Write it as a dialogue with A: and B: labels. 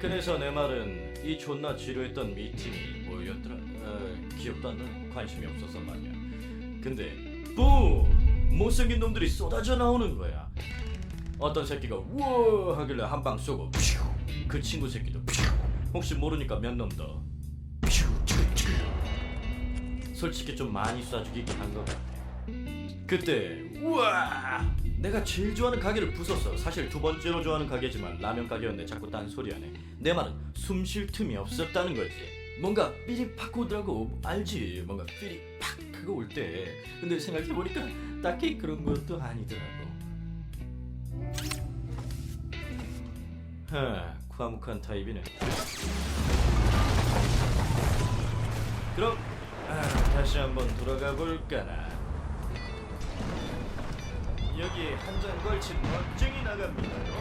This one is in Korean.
A: 그래서 내 말은 이 존나 지루했던 미팅이 뭐였더라? 어, 기억도 안 나. 관심이 없어서 말이야. 근데 뿜! 못생긴 놈들이 쏟아져 나오는 거야. 어떤 새끼가 우와 하길래 한 방 쏘고 퓨! 그 친구 새끼도 퓨! 혹시 모르니까 몇 놈 더. 솔직히 좀 많이 쏴주긴 한 것 같아. 그때 우와 내가 제일 좋아하는 가게를 부쉈어 사실 두 번째로 좋아하는 가게지만 라면 가게였는데 자꾸 딴소리 하네. 내 말은 숨 쉴 틈이 없었다는 거지. 뭔가 삐리 팍 오더라고. 알지? 뭔가 삐리 팍 그거 올 때. 근데 생각해보니까 딱히 그런 것도 아니더라고. 하 과묵한 타입이네. 그럼 아, 다시 한번 돌아가 볼까나 여기 한장 걸친 멋쟁이 나갑니다.